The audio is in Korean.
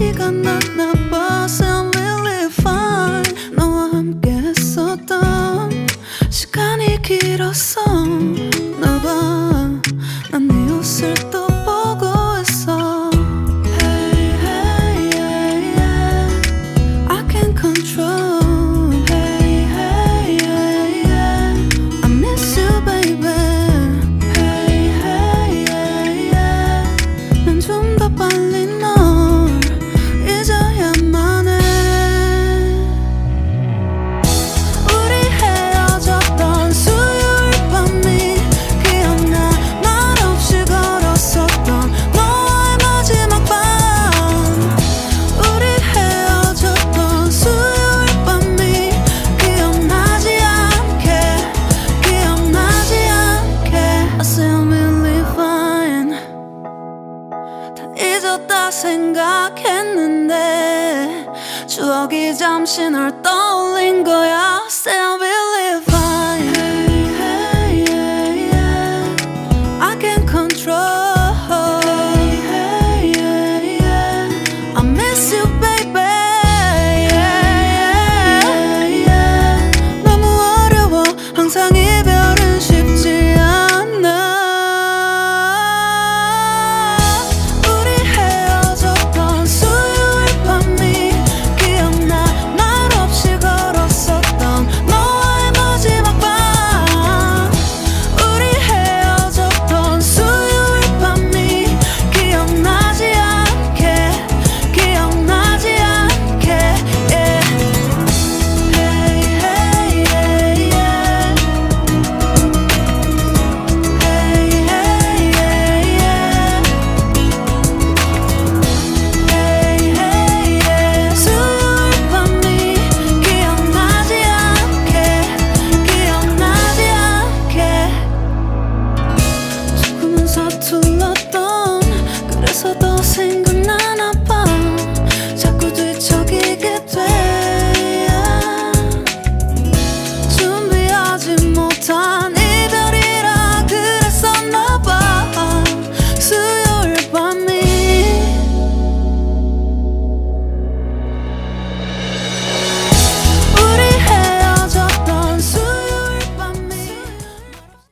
티가 났나 봐 Sound really 너와 함께 했었던 시간이 길었어. 잊었다 생각했는데 추억이 잠시 널 떠올린 거야 Still believe I hey, hey, yeah, yeah. I can control